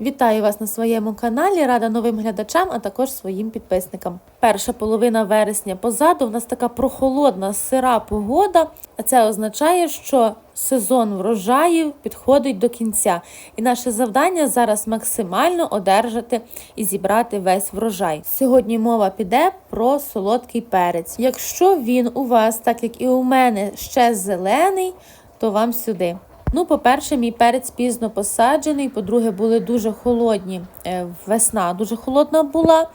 Вітаю вас на своєму каналі, рада новим глядачам, а також своїм підписникам. Перша половина вересня позаду в нас така прохолодна сира погода, а це означає, що сезон врожаїв підходить до кінця. І наше завдання зараз максимально одержати і зібрати весь врожай. Сьогодні мова піде про солодкий перець. Якщо він у вас, так як і у мене, ще зелений, то вам сюди. Ну, по-перше, мій перець пізно посаджений. По-друге, були дуже холодні е, весна, дуже холодна була.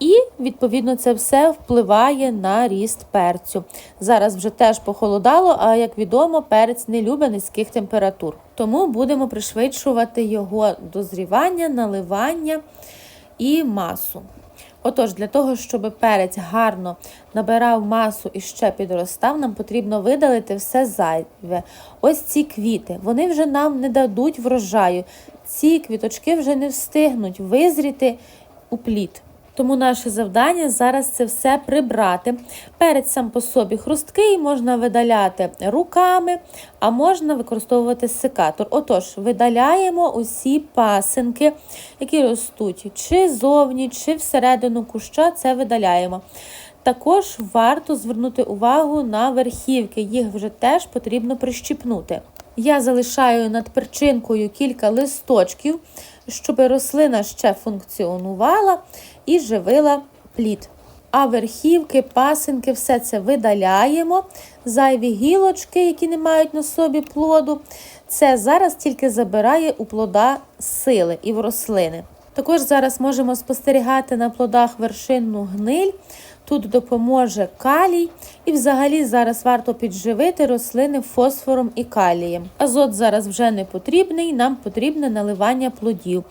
І, відповідно, це все впливає на ріст перцю. Зараз вже теж похолодало, а як відомо, перець не любить низьких температур. Тому будемо пришвидшувати його дозрівання, наливання і масу. Отож, для того, щоб перець гарно набирав масу і ще підростав, нам потрібно видалити все зайве. Ось ці квіти, вони вже нам не дадуть врожаю. Ці квіточки вже не встигнуть визріти у плід. Тому наше завдання зараз це все прибрати. Перець сам по собі хрусткий, можна видаляти руками, а можна використовувати секатор. Отож, видаляємо усі пасинки, які ростуть чи зовні, чи всередину куща, це видаляємо. Також варто звернути увагу на верхівки, їх вже теж потрібно прищіпнути. Я залишаю над перчинкою кілька листочків, щоб рослина ще функціонувала і живила плід. А верхівки, пасинки, все це видаляємо. Зайві гілочки, які не мають на собі плоду. Це зараз тільки забирає у плода сили і в рослини. Також зараз можемо спостерігати на плодах вершинну гниль. Тут допоможе калій, і взагалі зараз варто підживити рослини фосфором і калієм. Азот зараз вже не потрібний, нам потрібне наливання плодів.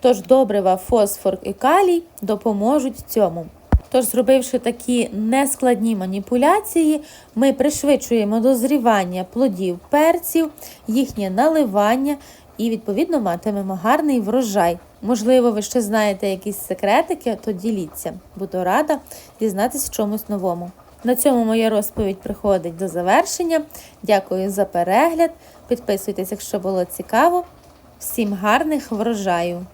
Тож добрива, фосфор і калій допоможуть цьому. Тож, зробивши такі нескладні маніпуляції, ми пришвидшуємо дозрівання плодів перців, їхнє наливання і, відповідно, матимемо гарний врожай. Можливо, ви ще знаєте якісь секретики, то діліться. Буду рада дізнатися чомусь новому. На цьому моя розповідь приходить до завершення. Дякую за перегляд. Підписуйтесь, якщо було цікаво. Всім гарних врожаю!